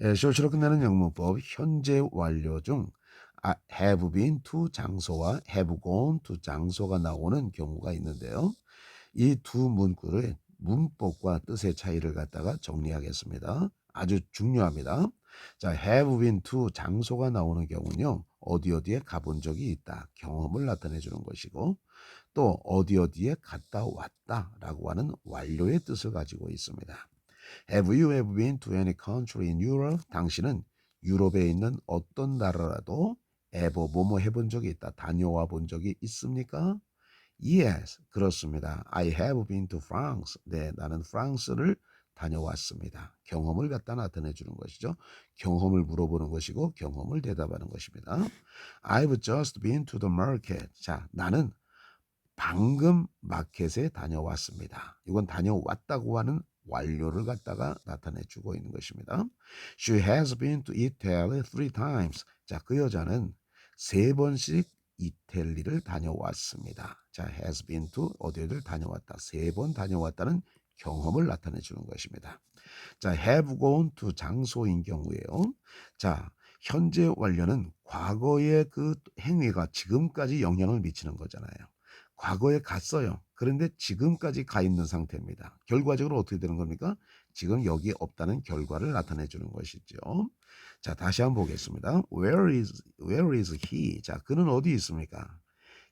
에, 쇼츠로 끝나는 영문법 현재 완료 중 아, have been to 장소와 have gone to 장소가 나오는 경우가 있는데요. 이 두 문구를 문법과 뜻의 차이를 갖다가 정리하겠습니다. 아주 중요합니다. 자, have been to 장소가 나오는 경우는요. 어디 어디에 가본 적이 있다. 경험을 나타내 주는 것이고 또 어디 어디에 갔다 왔다라고 하는 완료의 뜻을 가지고 있습니다. Have you ever been to any country in Europe? 당신은 유럽에 있는 어떤 나라라도 ever 뭐뭐 해본 적이 있다. 다녀와 본 적이 있습니까? Yes, 그렇습니다. I have been to France. 네, 나는 프랑스를 다녀왔습니다. 경험을 갖다 나타내 주는 것이죠. 경험을 물어보는 것이고 경험을 대답하는 것입니다. I've just been to the market. 자, 나는 방금 마켓에 다녀왔습니다. 이건 다녀왔다고 하는 완료를 갖다가 나타내 주고 있는 것입니다. She has been to Italy three times. 자, 그 여자는 세 번씩 이탈리를 다녀왔습니다. 자, has been to 어디를 다녀왔다. 세 번 다녀왔다는 경험을 나타내 주는 것입니다. 자, have gone to 장소인 경우에요. 자, 현재 완료는 과거의 그 행위가 지금까지 영향을 미치는 거잖아요. 과거에 갔어요. 그런데 지금까지 가 있는 상태입니다. 결과적으로 어떻게 되는 겁니까? 지금 여기 없다는 결과를 나타내 주는 것이죠. 자, 다시 한번 보겠습니다. Where is where is he? 자, 그는 어디 있습니까?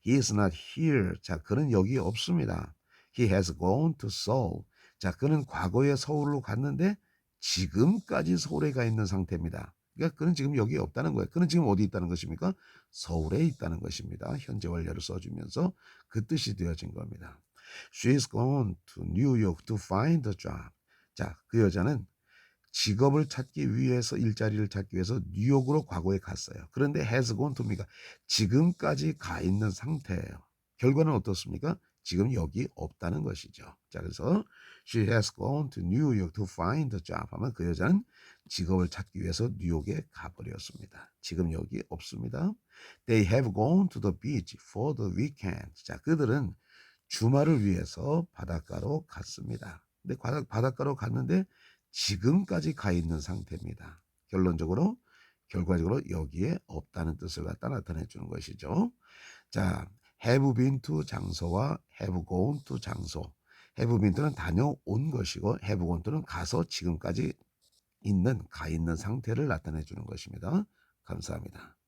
He is not here. 자, 그는 여기 없습니다. He has gone to Seoul. 자, 그는 과거에 서울로 갔는데 지금까지 서울에 가 있는 상태입니다. 그러니까 그는 지금 여기 없다는 거예요. 그는 지금 어디 있다는 것입니까? 서울에 있다는 것입니다. 현재 완료를 써주면서 그 뜻이 되어진 겁니다. She's gone to New York to find a job. 자, 그 여자는 직업을 찾기 위해서 일자리를 찾기 위해서 뉴욕으로 과거에 갔어요. 그런데 has gone to입니까? 지금까지 가 있는 상태예요. 결과는 어떻습니까? 지금 여기 없다는 것이죠. 자, 그래서 she has gone to New York to find a job 하면 그 여자는 직업을 찾기 위해서 뉴욕에 가버렸습니다. 지금 여기 없습니다. They have gone to the beach for the weekend. 자, 그들은 주말을 위해서 바닷가로 갔습니다. 근데 바닷- 바닷가로 갔는데 지금까지 가 있는 상태입니다. 결론적으로 결과적으로 여기에 없다는 뜻을 갖다 나타내 주는 것이죠. 자, have been to 장소와 have gone to 장소. have been to는 다녀온 것이고 have gone to는 가서 지금까지 있는 가 있는 상태를 나타내 주는 것입니다. 감사합니다.